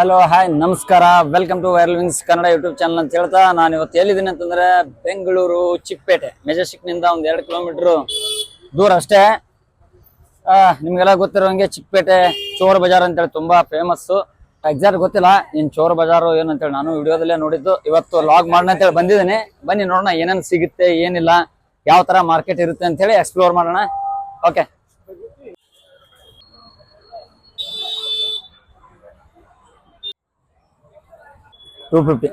Hello hi ನಮಸ್ಕಾರ. Welcome to viral wings Kannada YouTube channel ಅಂತ ಹೇಳ್ತಾ ನಾನು ಇವತ್ತು ಎಲ್ಲಿದ್ದೀನಿ ಅಂತಂದ್ರೆ ಬೆಂಗಳೂರು ಚಿಕ್ಕಪೇಟೆ. ಮೆಜೆಸ್ಟಿಕ್ನಿಂದ ಒಂದ್ ಎರಡು ಕಿಲೋಮೀಟರ್ ದೂರ ಅಷ್ಟೇ. ನಿಮ್ಗೆಲ್ಲ ಗೊತ್ತಿರೋಂಗೆ ಚಿಕ್ಕಪೇಟೆ ಚೋರ್ ಬಜಾರ್ ಅಂತೇಳಿ ತುಂಬಾ ಫೇಮಸ್ ಎಕ್ಸಾಕ್ಟ್ ಗೊತ್ತಿಲ್ಲ ಇನ್ ಚೋರ್ ಬಜಾರು ಏನು ಅಂತೇಳಿ ನಾನು ವಿಡಿಯೋದಲ್ಲೇ ನೋಡಿದ್ದು. ಇವತ್ತು ಲಾಗ್ ಮಾಡೋಣ ಅಂತೇಳಿ ಬಂದಿದ್ದೀನಿ. ಬನ್ನಿ ನೋಡೋಣ ಏನೇನು ಸಿಗುತ್ತೆ, ಏನಿಲ್ಲ, ಯಾವ ತರ ಮಾರ್ಕೆಟ್ ಇರುತ್ತೆ ಅಂತೇಳಿ ಎಕ್ಸ್ಪ್ಲೋರ್ ಮಾಡೋಣ. ಓಕೆ ಟೂ ಫಿಫ್ಟಿ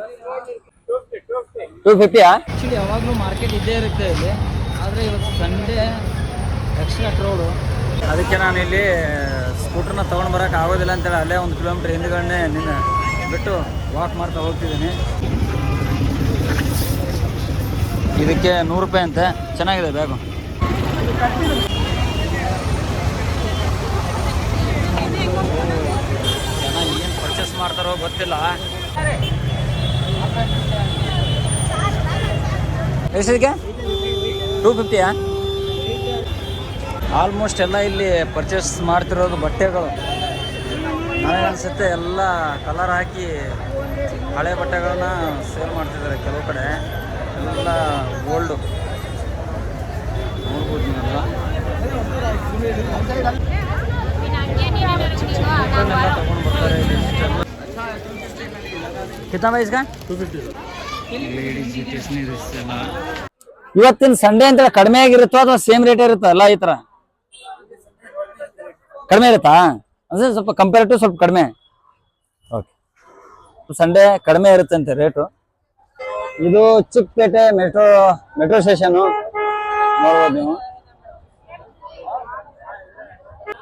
ಟೂ ಫಿಫ್ಟಿಯಾ ಆಕ್ಚುಲಿ ಯಾವಾಗಲೂ ಮಾರ್ಕೆಟ್ ಇದ್ದೇ ಇರುತ್ತೆ ಇಲ್ಲಿ. ಆದರೆ ಇವತ್ತು ಸಂಡೇ ಎಕ್ಸ್ಟ್ರಾ ಕ್ರೌಡು ಅದಕ್ಕೆ ನಾನು ಇಲ್ಲಿ ಸ್ಕೂಟರ್ನ ತೊಗೊಂಡು ಬರೋಕೆ ಆಗೋದಿಲ್ಲ ಅಂತೇಳಿ ಅಲ್ಲೇ ಒಂದು ಕಿಲೋಮೀಟ್ರ್ ಹಿಂದ್ಗಡೆ ನಿನ್ನ ಬಿಟ್ಟು ವಾಕ್ ಮಾಡ್ತಾ ಹೋಗ್ತಿದ್ದೀನಿ. ಇದಕ್ಕೆ ನೂರು ರೂಪಾಯಿ ಅಂತೆ. ಚೆನ್ನಾಗಿದೆ ಬ್ಯಾಗು ಏನು ಪರ್ಚೇಸ್ ಮಾಡ್ತಾರೋ ಗೊತ್ತಿಲ್ಲ. ಎಷ್ಟಿಗೆ ಟೂ ಫಿಫ್ಟಿಯಾ ಆಲ್ಮೋಸ್ಟ್ ಎಲ್ಲ ಇಲ್ಲಿ ಪರ್ಚೇಸ್ ಮಾಡ್ತಿರೋದು ಬಟ್ಟೆಗಳು. ನನಗನ್ಸುತ್ತೆ ಎಲ್ಲ ಕಲರ್ ಹಾಕಿ ಹಳೆ ಬಟ್ಟೆಗಳನ್ನ ಸೇಲ್ ಮಾಡ್ತಿದ್ದಾರೆ ಕೆಲವು ಕಡೆ. ಎಲ್ಲ ಗೋಲ್ಡು ನೋಡ್ಬೋದು ನೀವೆಲ್ಲ. ತಗೊಂಡು ಬರ್ತಾರೆ ಲೇಡೀಸ್ ಗಿಟೀಸ್ ಎಲ್ಲ ಇವತ್ತಿನ ಸಂಡೇ ಅಂತ ಕಡಿಮೆ ಆಗಿರುತ್ತೋ ಅಥವಾ ಸೇಮ್ ರೇಟ್ ಇರುತ್ತೋ ಅಲ್ಲ ಈ ತರ? ಕಡಿಮೆ ಇರುತ್ತಾ? ಅಂದ್ರೆ ಸ್ವಲ್ಪ ಕಂಪೇರಿಟಿವ್ ಸ್ವಲ್ಪ ಕಡಿಮೆ. ಓಕೆ ಸಂಡೇ ಕಡಿಮೆ ಇರುತ್ತಂತೆ ರೇಟು ಇದು ಚಿಕ್ಕಪೇಟೆ ಮೆಟ್ರೋ ಮೆಟ್ರೋ ಸ್ಟೇಷನ್ ನೋಡ್ಬೋದು ನೀವು.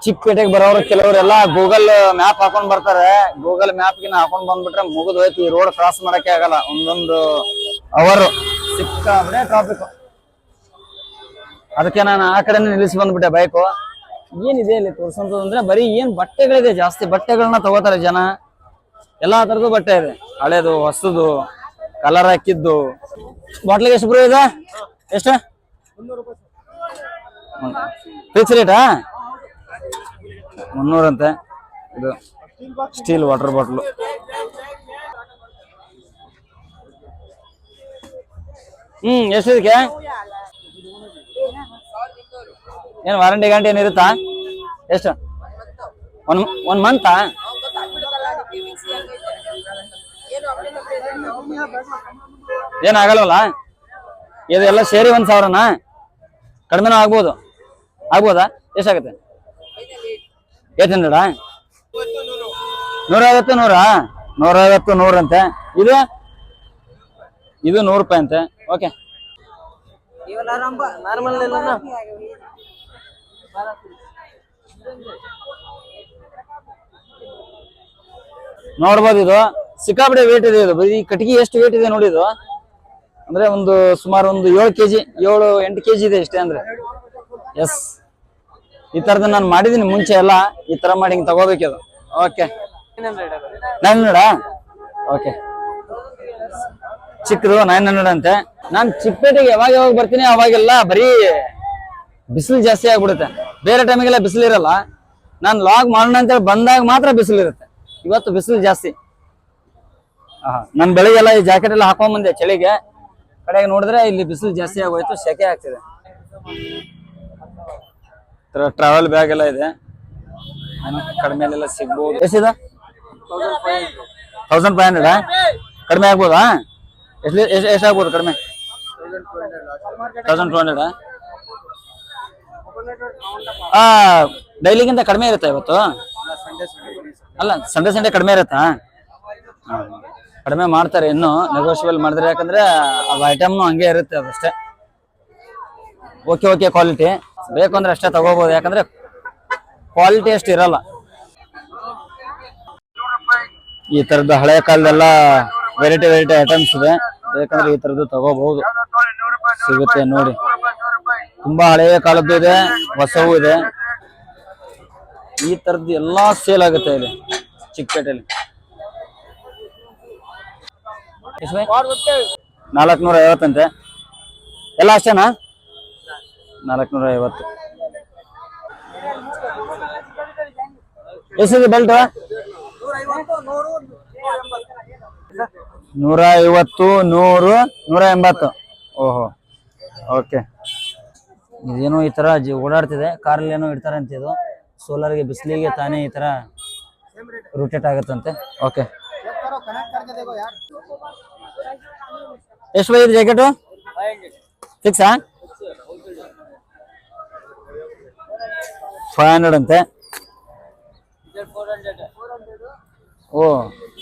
ಚಿಕ್ಕಪೇಟೆಗೆ ಬರೋರು ಕೆಲವರೆಲ್ಲ ಗೂಗಲ್ ಮ್ಯಾಪ್ ಹಾಕೊಂಡ್ ಬರ್ತಾರೆ. ಗೂಗಲ್ ಮ್ಯಾಪ್ ಮ್ಯಾಪ್ಗಿನ ಹಾಕೊಂಡ್ ಬಂದ್ಬಿಟ್ರೆ ಮುಗಿದು ಹೋಯ್ತು. ಈ ರೋಡ್ ಕ್ರಾಸ್ ಮಾಡಕ್ಕೆ ಆಗಲ್ಲ. ಒಂದೊಂದು ಅವರ್ ಸಿಕ್ಕಾದ್ರೆ ಟ್ರಾಫಿಕ್ ಅದಕ್ಕೆ ನಾನು ಆ ಕಡೆ ನಿಲ್ಲಿಸಿ ಬಂದ್ಬಿಟ್ಟೆ ಬೈಕು ಏನಿದೆ ಇಲ್ಲಿ ತೋರ್ಸಂತದ್ದು ಅಂದ್ರೆ ಬರೀ ಏನ್ ಬಟ್ಟೆಗಳಿದೆ ಜಾಸ್ತಿ. ಬಟ್ಟೆಗಳನ್ನ ತಗೋತಾರೆ ಜನ. ಎಲ್ಲಾ ತರದ್ದು ಬಟ್ಟೆ ಇದೆ. ಹಳೇದು, ಹೊಸದು ಕಲರ್ ಹಾಕಿದ್ದು. ಬಾಟ್ಲಿಗೆ ಎಷ್ಟು ಬ್ರೋ ಇದೆ? ಎಷ್ಟು? ಫಿಕ್ಸ್ ರೇಟಾ ಮುನ್ನೂರಂತೆ ಇದು ಸ್ಟೀಲ್ ವಾಟರ್ ಬಾಟ್ಲು. ಹ್ಮ್, ಎಷ್ಟು ಇದಕ್ಕೆ? ಏನು ವಾರಂಟಿ ಗ್ಯಾರಂಟಿ ಏನು ಇರುತ್ತಾ? ಎಷ್ಟು? ಒನ್ ಒನ್ ಮಂತಾ ಏನಾಗಲ್ವಲ್ಲ ಇದು ಎಲ್ಲ ಸೇರಿ ಒಂದ್ ಸಾವಿರನಾ? ಕಡಿಮೆನೂ ಆಗ್ಬೋದು. ಆಗ್ಬೋದಾ? ಎಷ್ಟಾಗುತ್ತೆ ಏಟ್ ಹಂಡ್ರೆಡಾ ನೂರೈವತ್ತು ನೂರಾ? ನೂರೈವತ್ತು ನೂರಂತೆ. ಇದು? ಇದು ನೂರು ರೂಪಾಯಿ ಅಂತೆ. ಓಕೆ. ನೋಡ್ಬೋದು ಇದು. ಸಿಕ್ಕಾಪಡೆ ವೇಟ್ ಇದೆ ಇದು. ಈ ಕಟ್ಟಿಗೆ ಎಷ್ಟು ವೇಟ್ ಇದೆ ನೋಡಿ ಇದು. ಅಂದ್ರೆ ಒಂದು ಸುಮಾರು ಒಂದು ಏಳು ಕೆಜಿ, ಏಳು ಎಂಟು ಕೆಜಿ ಇದೆ ಇಷ್ಟೇ ಅಂದ್ರೆ. ಎಸ್ ಈ ತರದ ನಾನು ಮಾಡಿದೀನಿ ಮುಂಚೆ ಎಲ್ಲ, ಈ ತರ ಮಾಡಿ ಹಿಂಗ್ ತಗೋಬೇಕಿದು ಓಕೆ ನೈನ್ ಹಂಡ್ರೆಡ್ ಓಕೆ ಚಿಕ್ಕದು ನೈನ್ ಹಂಡ್ರೆಡ್ ಅಂತೆ. ನಾನು ಚಿಕ್ಕಪೇಟೆಗೆ ಯಾವಾಗ ಯಾವಾಗ ಬರ್ತೀನಿ ಅವಾಗೆಲ್ಲ ಬರೀ ಬಿಸಿಲು ಜಾಸ್ತಿ ಆಗ್ಬಿಡುತ್ತೆ. ಬೇರೆ ಟೈಮಿಗೆಲ್ಲ ಬಿಸಿಲು ಇರಲ್ಲ. ನಾನು ಲಾಗ್ ಮಾಡೋಣ ಅಂತೇಳಿ ಬಂದಾಗ ಮಾತ್ರ ಬಿಸಿಲು ಇರುತ್ತೆ. ಇವತ್ತು ಬಿಸಿಲು ಜಾಸ್ತಿ. ನಾನು ಬೆಳಿಗ್ಗೆಲ್ಲ ಈ ಜಾಕೆಟ್ ಎಲ್ಲ ಹಾಕೊಂಡ್ ಬಂದೆ ಚಳಿಗೆ. ಕಡೆಗೆ ನೋಡಿದ್ರೆ ಇಲ್ಲಿ ಬಿಸಿಲು ಜಾಸ್ತಿ ಆಗೋಯ್ತು, ಸೆಕೆ ಆಗ್ತಿದೆ. ಟ್ರಾವೆಲ್ ಬ್ಯಾಗ್ ಎಲ್ಲ ಇದೆ. ಕಡಿಮೆ ಸಿಗ್ಬೋದು. ಎಷ್ಟಿದೆ? ತೌಸಂಡ್ ಫೈವ್ ಹಂಡ್ರೆಡ್ ಕಡಿಮೆ ಆಗ್ಬೋದಾ? ಎಷ್ಟು ಎಷ್ಟು ಎಷ್ಟಾಗ್ಬೋದು ಕಡಿಮೆ? ತೌಸಂಡ್ ಟು ಹಂಡ್ರೆಡ್ ಡೈಲಿಗಿಂತ ಕಡಿಮೆ ಇರುತ್ತಾ ಇವತ್ತು? ಅಲ್ಲ ಸಂಡೇ ಸಂಡೆ ಕಡಿಮೆ ಇರುತ್ತಾ. ಕಡಿಮೆ ಮಾಡ್ತಾರೆ ಇನ್ನು ನೆಗೋಷಿಯಬಲ್ ಮಾಡಿದ್ರೆ ಯಾಕಂದ್ರೆ ಐಟಮ್ನು ಹಂಗೆ ಇರುತ್ತೆ ಅದಷ್ಟೇ ಓಕೆ ಓಕೆ ಕ್ವಾಲಿಟಿ ಬೇಕು ಅಂದ್ರೆ ಅಷ್ಟೇ ತಗೋಬಹುದು ಯಾಕಂದ್ರೆ ಕ್ವಾಲಿಟಿ ಅಷ್ಟು ಇರಲ್ಲ. ಈ ತರದ ಹಳೆ ಕಾಲದೆಲ್ಲ ವೆರೈಟಿ ವೆರೈಟಿ ಐಟಮ್ಸ್ ಇದೆ. ಬೇಕಂದ್ರೆ ಈ ತರದ್ದು ತಗೋಬಹುದು ಸಿಗುತ್ತೆ ನೋಡಿ. ತುಂಬಾ ಹಳೆಯ ಕಾಲದ್ದು ಇದೆ, ಹೊಸವು ಇದೆ. ಈ ತರದ್ದು ಎಲ್ಲಾ ಸೇಲ್ ಆಗುತ್ತೆ ಇಲ್ಲಿ ಚಿಕ್ಕಪೇಟೆಯಲ್ಲಿ ನಾಲ್ಕುನೂರ ಐವತ್ತಂತೆ ಎಲ್ಲ ಅಷ್ಟೇನಾ? ನಾಲ್ಕುನೂರ ಐವತ್ತು ಎಷ್ಟಿದೆ ಬೆಲ್ಟ್? ನೂರ ಐವತ್ತು ನೂರು ನೂರ ಎಂಬತ್ತು ಓಹೋ ಓಕೆ. ಇದೇನೋ ಈ ತರ ಜಿ ಓಡಾಡ್ತಿದೆ. ಕಾರಲ್ಲಿ ಏನೋ ಇಡ್ತಾರೆ ಅಂತ ಇದು. ಸೋಲಾರ್ಗೆ ಬಿಸಿಲಿಗೆ ತಾನೇ ಈ ತರ ರೊಟೇಟ್ ಆಗುತ್ತಂತೆ. ಓಕೆ. ಎಷ್ಟು ಬೈದು ಜಾಕೆಟು ಫಿಕ್ಸಾ ಫೈವ್ ಹಂಡ್ರೆಡ್ ಅಂತೆ. ಓ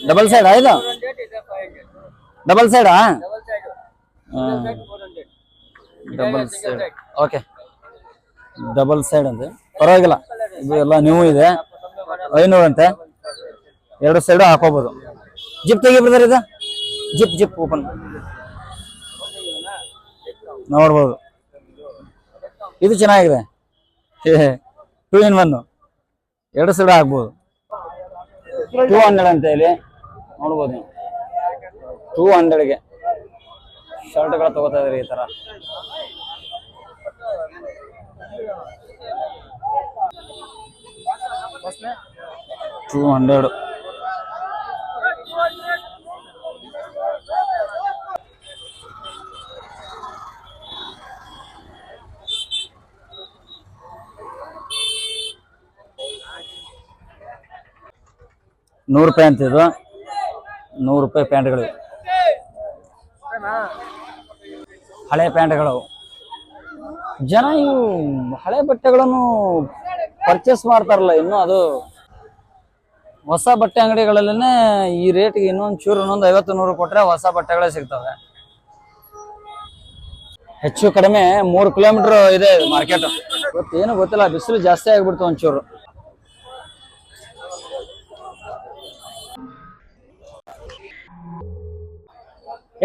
ಡಬಲ್ ಸೈಡಾ ಇದು? Double ಸೈಡಾ double side okay double side ಅಂತೆ. ಪರವಾಗಿಲ್ಲ. ಇದು ಎಲ್ಲ ನ್ಯೂ ಇದೆ. ಐನೂರು ಅಂತೆ. ಎರಡು ಸೈಡು ಹಾಕೋಬೋದು. ಜಿಪ್ ತೆಗಿ ಬ್ರದರ್ ಇದು? ಜಿಪ್ ಜಿಪ್ ಓಪನ್ ನೋಡ್ಬೋದು. ಇದು ಚೆನ್ನಾಗಿದೆ. ಟೂ ಇನ್ ಒನ್ ಎರಡು ಸೈಡ್ ಆಗ್ಬೋದು. ಟೂ ಹಂಡ್ರೆಡ್ ಅಂತ ಹೇಳಿ ನೋಡ್ಬೋದು ನೀವು. ಟೂ ಹಂಡ್ರೆಡ್ಗೆ ಶರ್ಟ್ಗಳು ತಗೋತಾ ಇದ್ರಿ ಈ ತರ. ಟೂ ಹಂಡ್ರೆಡ್ ನೂರು ರೂಪಾಯಿ ಅಂತಿದ್ರು ನೂರು ರೂಪಾಯಿ ಪ್ಯಾಂಟ್ಗಳು ಹಳೆ ಪ್ಯಾಂಟ್ಗಳು ಜನ ಇವು ಹಳೆ ಬಟ್ಟೆಗಳನ್ನು ಪರ್ಚೇಸ್ ಮಾಡ್ತಾರಲ್ಲ, ಇನ್ನು ಅದು ಹೊಸ ಬಟ್ಟೆ ಅಂಗಡಿಗಳಲ್ಲೇ ಈ ರೇಟ್ಗೆ ಇನ್ನೊಂದು ಚೂರು ಇನ್ನೊಂದು ಐವತ್ತು, ನೂರು ಕೊಟ್ಟರೆ ಹೊಸ ಬಟ್ಟೆಗಳೇ ಸಿಗ್ತವೆ. ಹೆಚ್ಚು ಕಡಿಮೆ ಮೂರು ಕಿಲೋಮೀಟರ್ ಇದೆ ಮಾರ್ಕೆಟ್ ಇವತ್ತೇನು ಗೊತ್ತಿಲ್ಲ, ಬಿಸಿಲು ಜಾಸ್ತಿ ಆಗಿಬಿಡ್ತು ಒಂಚೂರು.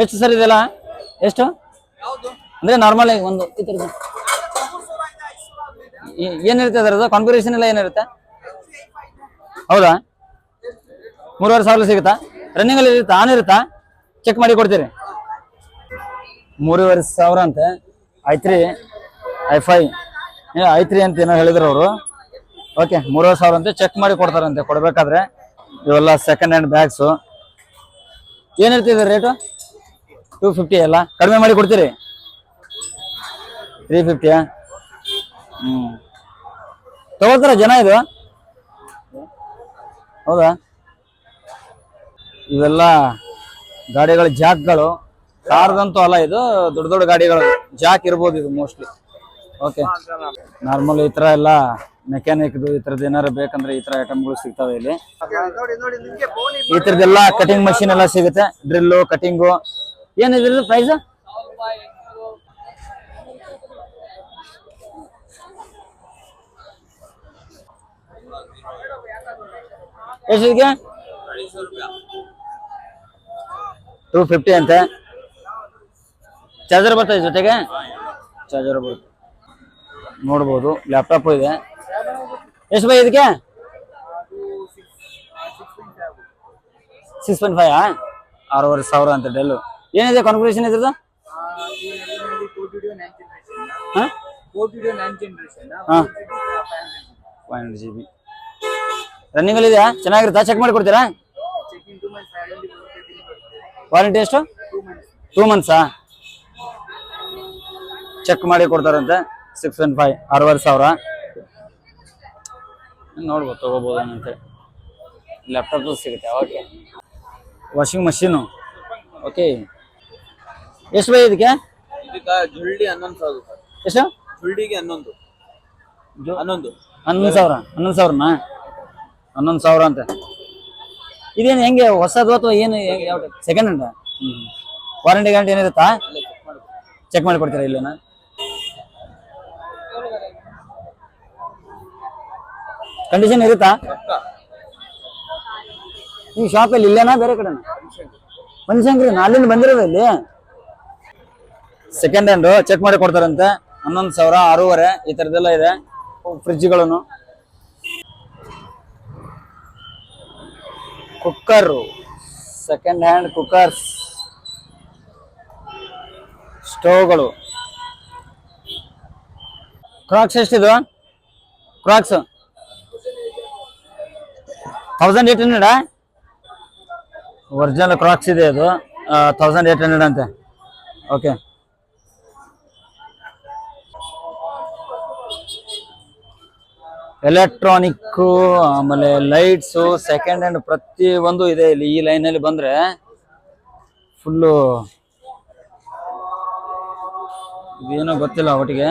ಎಷ್ಟು ಸರ್ ಇದೆಲ್ಲ? ಎಷ್ಟು? ಅಂದ್ರೆ ನಾರ್ಮಲ್ ಆಗಿ ಒಂದು ಈ ಥರದ್ದು. ಏನಿರುತ್ತೆ ಅದರದ್ದು? ಕಾನ್ಫಿಗರೇಷನ್ ಎಲ್ಲ ಏನಿರುತ್ತೆ ಹೌದಾ? ಮೂರುವರೆ ಸಾವಿರ ಸಿಗುತ್ತಾ? ರನ್ನಿಂಗ್ ಅಲ್ಲಿ ಇರುತ್ತಾ? ಆನ್ ಇರುತ್ತಾ? ಚೆಕ್ ಮಾಡಿ ಕೊಡ್ತೀರಿ. ಮೂರುವರೆ ಸಾವಿರ ಅಂತೆ. I three I five I three ಅಂತ ಏನೋ ಹೇಳಿದ್ರು ಅವರು. ಓಕೆ ಮೂರುವರೆ ಸಾವಿರ ಅಂತೆ. ಚೆಕ್ ಮಾಡಿ ಕೊಡ್ತಾರಂತೆ. ಕೊಡ್ಬೇಕಾದ್ರೆ ಇವೆಲ್ಲ ಸೆಕೆಂಡ್ ಹ್ಯಾಂಡ್ ಬ್ಯಾಗ್ಸು ಏನಿರ್ತಿದೆ ರೇಟು ಟೂ ಫಿಫ್ಟಿ ಅಲ್ಲ? ಕಡಿಮೆ ಮಾಡಿ ಕೊಡ್ತೀರಿ? ತ್ರೀ ಫಿಫ್ಟಿಯಾ ಹ್ಞೂ ತಗೋತಾರ ಜನ ಇದು? ಹೌದಾ? ಇವೆಲ್ಲ ಗಾಡಿಗಳ ಜಾಕ್ಗಳು. ಕಾರ್ದಂತೂ ಅಲ್ಲ ಇದು, ದೊಡ್ಡ ದೊಡ್ಡ ಗಾಡಿಗಳು. ಜಾಕ್ ಇರ್ಬೋದು ಇದು ಮೋಸ್ಟ್ಲಿ ಓಕೆ ನಾರ್ಮಲ್ ಈ ತರ ಎಲ್ಲ ಮೆಕ್ಯಾನಿಕ್ದು ಈ ಥರದ್ದು ಏನಾರು ಬೇಕಂದ್ರೆ ಈ ತರ ಐಟಮ್ಗಳು ಸಿಗ್ತವೆ ಇಲ್ಲಿ. ಈ ಥರದ್ದೆಲ್ಲ ಕಟಿಂಗ್ ಮಷಿನ್ ಎಲ್ಲ ಸಿಗುತ್ತೆ. ಡ್ರಿಲ್ಲು ಕಟಿಂಗು ಏನಿದೆ ಪ್ರೈಸ್ ಎಷ್ಟಿಗೆ ಟೂ ಫಿಫ್ಟಿ ಅಂತೆ. ಚಾರ್ಜರ್ ಬರ್ತದೆ ಜೊತೆಗೆ? ಚಾರ್ಜರ್ ಬರುತ್ತೆ. ನೋಡ್ಬೋದು ಲ್ಯಾಪ್ಟಾಪ್ ಇದೆ. ಎಷ್ಟು ಬೈ ಇದಕ್ಕೆ? ಸಿಕ್ಸ್ ಪಾಯಿಂಟ್ ಫೈವ್ ಆರೂವರೆ ಸಾವಿರ ಅಂತ ಡೆಲ್ಲು ಏನಿದೆ ಕಾನ್ಫಿಗರೇಷನ್ ಇದ್ರದ್ದು ಹಂಡ್ರೆಡ್ ಜಿ ಬಿ ರನ್ನಿಂಗಲ್ಲಿ ಇದೆಯಾ ಚೆನ್ನಾಗಿರುತ್ತಾ ಚೆಕ್ ಮಾಡಿ ಕೊಡ್ತೀರಾ ವಾರಂಟಿ ಎಷ್ಟು ಟೂ ಮಂತ್ಸಾ ಚೆಕ್ ಮಾಡಿ ಕೊಡ್ತಾರಂತೆ ಸಿಕ್ಸ್ ಒನ್ ಫೈವ್ ಆರೂವರೆ ಸಾವಿರ ನೋಡ್ಬೋದು ತಗೋಬೋದು ಅಂತೇಳಿ ಲ್ಯಾಪ್ಟಾಪ್ ಸಿಗುತ್ತೆ ಓಕೆ ವಾಷಿಂಗ್ ಮಷೀನು ಓಕೆ ಎಷ್ಟು ಬೈ ಇದಕ್ಕೆ? ಇದಕ್ಕ ಜುಳ್ಳಿ ಹನ್ನೊಂದು ಸಾವಿರ ಸರ್ ಎಷ್ಟು? ಜುಳ್ಳಿಗೆ ಹನ್ನೊಂದು. ಹನ್ನೊಂದು. ಹನ್ನೊಂದು ಸಾವಿರ. ಹನ್ನೊಂದು ಸಾವಿರನಾ? ಹನ್ನೊಂದು ಸಾವಿರ ಅಂತ. ಇದೇನು ಹೆಂಗೆ ಹೊಸದು ಅಥವಾ ಏನು ಯಾವ ಸೆಕೆಂಡ್ ಹ್ಯಾಂಡ್ ಹ್ಞೂ ವಾರಂಟಿ ಗ್ಯಾರಂಟಿ ಏನಿರುತ್ತಾ? ಚೆಕ್ ಮಾಡಿ ಕೊಡ್ತೀರಾ ಇಲ್ಲೇನಾ? ಕಂಡೀಷನ್ ಇರುತ್ತಾ? ಈ ಶಾಪಲ್ಲಿ ಇಲ್ಲೇನಾ ಬೇರೆ ಕಡೆನಾ? ಮನುಷ್ಯಂಗ್ರಿ ಅಲ್ಲಿಂದ ಬಂದಿರೋದು ಇಲ್ಲಿ? ಸೆಕೆಂಡ್ ಹ್ಯಾಂಡ್ ಚೆಕ್ ಮಾಡಿ ಕೊಡ್ತಾರಂತೆ. ಹನ್ನೊಂದು ಸಾವಿರ, ಆರೂವರೆ, ಈ ಥರದ್ದೆಲ್ಲ ಇದೆ. ಫ್ರಿಜ್ಗಳನ್ನು ಕುಕ್ಕರು ಸೆಕೆಂಡ್ ಹ್ಯಾಂಡ್ ಕುಕ್ಕರ್ಸ್ ಸ್ಟೋವ್ಗಳು ಕ್ರಾಕ್ಸ್ ಎಷ್ಟಿದು? Crocs thousand eight hundred original Crocs ಇದೆ ಅದು. ತೌಸಂಡ್ ಏಟ್ ಹಂಡ್ರೆಡ್ ಅಂತೆ. ಓಕೆ ಎಲೆಕ್ಟ್ರಾನಿಕ್ ಆಮೇಲೆ ಲೈಟ್ಸು ಸೆಕೆಂಡ್ ಹ್ಯಾಂಡ್ ಪ್ರತಿ ಒಂದು ಇದೆ ಇಲ್ಲಿ. ಈ ಲೈನಲ್ಲಿ ಬಂದ್ರೆ ಫುಲ್ಲು ಇದೇನೋ ಗೊತ್ತಿಲ್ಲ ಒಟ್ಟಿಗೆ.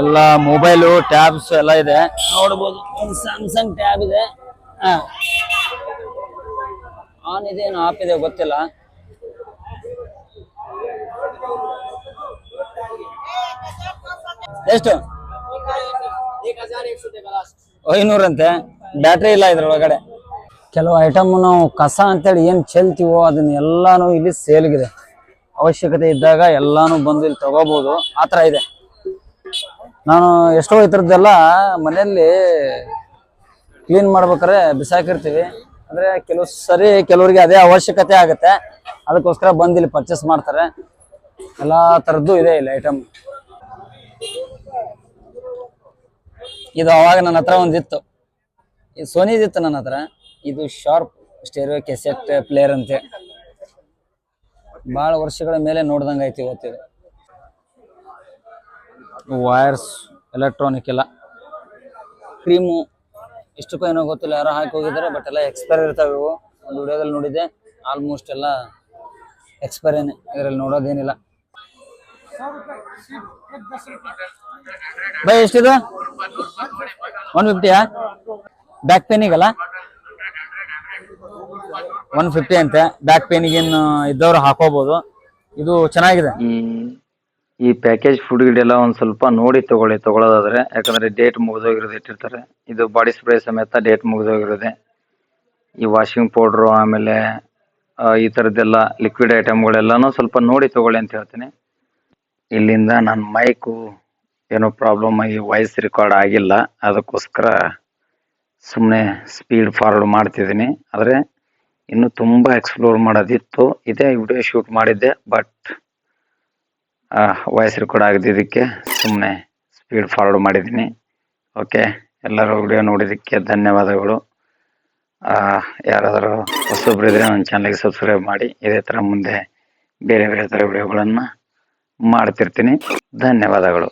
ಎಲ್ಲ ಮೊಬೈಲು ಟ್ಯಾಬ್ಸ್ ಎಲ್ಲ ಇದೆ. ನೋಡ್ಬೋದು. ಒಂದು ಸ್ಯಾಮ್ಸಂಗ್ ಟ್ಯಾಬ್ ಇದೆ. ಆನ್ ಏನು ಆಫ್ ಇದೆ ಗೊತ್ತಿಲ್ಲ. ಎಷ್ಟು? ಐನೂರಂತೆ. ಬ್ಯಾಟ್ರಿ ಇಲ್ಲ ಇದ್ರೊಳಗಡೆ. ಕೆಲವು ಐಟಮ್ ನಾವು ಕಸ ಅಂತೇಳಿ ಏನ್ ಚೆಲ್ತೀವೋ ಅದನ್ನ ಎಲ್ಲಾನು ಇಲ್ಲಿ ಸೇಲ್ಗಿದೆ ಅವಶ್ಯಕತೆ ಇದ್ದಾಗ ಎಲ್ಲಾನು ಬಂದು ಇಲ್ಲಿ ತಗೋಬಹುದು ಆತರ ಇದೆ. ನಾನು ಎಷ್ಟೋ ಇತರದ್ದೆಲ್ಲ ಮನೆಯಲ್ಲಿ ಕ್ಲೀನ್ ಮಾಡ್ಬೇಕಾದ್ರೆ ಬಿಸಾಕಿರ್ತೀವಿ. ಅಂದ್ರೆ ಕೆಲವು ಸರಿ ಕೆಲವರಿಗೆ ಅದೇ ಅವಶ್ಯಕತೆ ಆಗುತ್ತೆ. ಅದಕ್ಕೋಸ್ಕರ ಬಂದು ಇಲ್ಲಿ ಪರ್ಚೇಸ್ ಮಾಡ್ತಾರೆ. ಎಲ್ಲಾ ತರದ್ದು ಇದೆ ಇಲ್ಲಿ ಐಟಮ್ ಇದು ಅವಾಗ ನನ್ನ ಹತ್ರ ಒಂದಿತ್ತು. ಇದು ಸೋನಿದಿತ್ತು ನನ್ನ ಹತ್ರ. ಇದು ಶಾರ್ಪ್ ಸ್ಟೇರಿಯೋ ಕೆಸೆಟ್ ಪ್ಲೇಯರ್ ಅಂತೆ. ಭಾಳ ವರ್ಷಗಳ ಮೇಲೆ ನೋಡ್ದಂಗೆ ಐತಿ ಇವತ್ತಿದೆ ವೈರ್ಸ್ ಎಲೆಕ್ಟ್ರಾನಿಕ್ ಎಲ್ಲ. ಕ್ರೀಮು ಇಷ್ಟಕ್ಕೂ ಏನೋ ಗೊತ್ತಿಲ್ಲ, ಯಾರೋ ಹಾಕಿ ಹೋಗಿದ್ದಾರೆ ಬಟ್ ಎಲ್ಲ ಎಕ್ಸ್ಪೈರ್ ಇರ್ತಾವೆ ಇವು. ಒಂದು ವಿಡಿಯೋದಲ್ಲಿ ನೋಡಿದ್ದೆ ಆಲ್ಮೋಸ್ಟ್ ಎಲ್ಲ ಎಕ್ಸ್ಪೈರೇನೆ ಇದರಲ್ಲಿ ನೋಡೋದೇನಿಲ್ಲ. ಬೈ, ಎಷ್ಟಿದೆ? ಒನ್ ಫಿಫ್ಟಿಯಾ ಬ್ಯಾಕ್ ಪೇನಿಗಲ್ಲ ಒನ್ ಫಿಫ್ಟಿ ಅಂತೆ. ಬ್ಯಾಕ್ ಪೇನಿಗೇನು ಇದ್ದವ್ರು ಹಾಕೋಬಹುದು ಇದು ಚೆನ್ನಾಗಿದೆ. ಈ ಪ್ಯಾಕೇಜ್ ಫುಡ್ ಗಿಡೆಲ್ಲ ಒಂದ್ ಸ್ವಲ್ಪ ನೋಡಿ ತಗೊಳ್ಳಿ ತಗೊಳ್ಳೋದಾದ್ರೆ ಯಾಕಂದ್ರೆ ಡೇಟ್ ಮುಗಿದೋಗಿರೋದು ಇಟ್ಟಿರ್ತಾರೆ. ಇದು ಬಾಡಿ ಸ್ಪ್ರೇ ಸಮೇತ ಡೇಟ್ ಮುಗಿದೋಗಿರೋದೆ. ಈ ವಾಷಿಂಗ್ ಪೌಡ್ರು ಆಮೇಲೆ ಈ ಥರದ್ದೆಲ್ಲ ಲಿಕ್ವಿಡ್ ಐಟಮ್ಗಳೆಲ್ಲನೂ ಸ್ವಲ್ಪ ನೋಡಿ ತಗೊಳ್ಳಿ ಅಂತ ಹೇಳ್ತೀನಿ. ಇಲ್ಲಿಂದ ನನ್ನ ಮೈಕು ಏನೋ ಪ್ರಾಬ್ಲಮ್ ಆಗಿ ವಾಯ್ಸ್ ರೆಕಾರ್ಡ್ ಆಗಿಲ್ಲ. ಅದಕ್ಕೋಸ್ಕರ ಸುಮ್ಮನೆ ಸ್ಪೀಡ್ ಫಾರ್ವರ್ಡ್ ಮಾಡ್ತಿದ್ದೀನಿ. ಆದರೆ, ಇನ್ನು ತುಂಬ ಎಕ್ಸ್ಪ್ಲೋರ್ ಮಾಡೋದಿತ್ತು. ಇದೇ ವಿಡಿಯೋ ಶೂಟ್ ಮಾಡಿದ್ದೆ ಬಟ್ ವಾಯ್ಸ್ ರೆಕಾರ್ಡ್ ಆಗದಿದ್ದಕ್ಕೆ ಸುಮ್ಮನೆ ಸ್ಪೀಡ್ ಫಾರ್ವರ್ಡ್ ಮಾಡಿದ್ದೀನಿ. ಓಕೆ ಎಲ್ಲರೂ ವಿಡಿಯೋ ನೋಡಿದ್ದಕ್ಕೆ ಧನ್ಯವಾದಗಳು. ಯಾರಾದರೂ ಹೊಸೊಬ್ರು ಇದ್ರೆ ನನ್ನ ಚಾನಲ್ಗೆ ಸಬ್ಸ್ಕ್ರೈಬ್ ಮಾಡಿ, ಇದೇ ಥರ ಮುಂದೆ ಬೇರೆ ಬೇರೆ ಥರ ವಿಡಿಯೋಗಳನ್ನು ಮಾಡ್ತಿರ್ತೀನಿ. ಧನ್ಯವಾದಗಳು.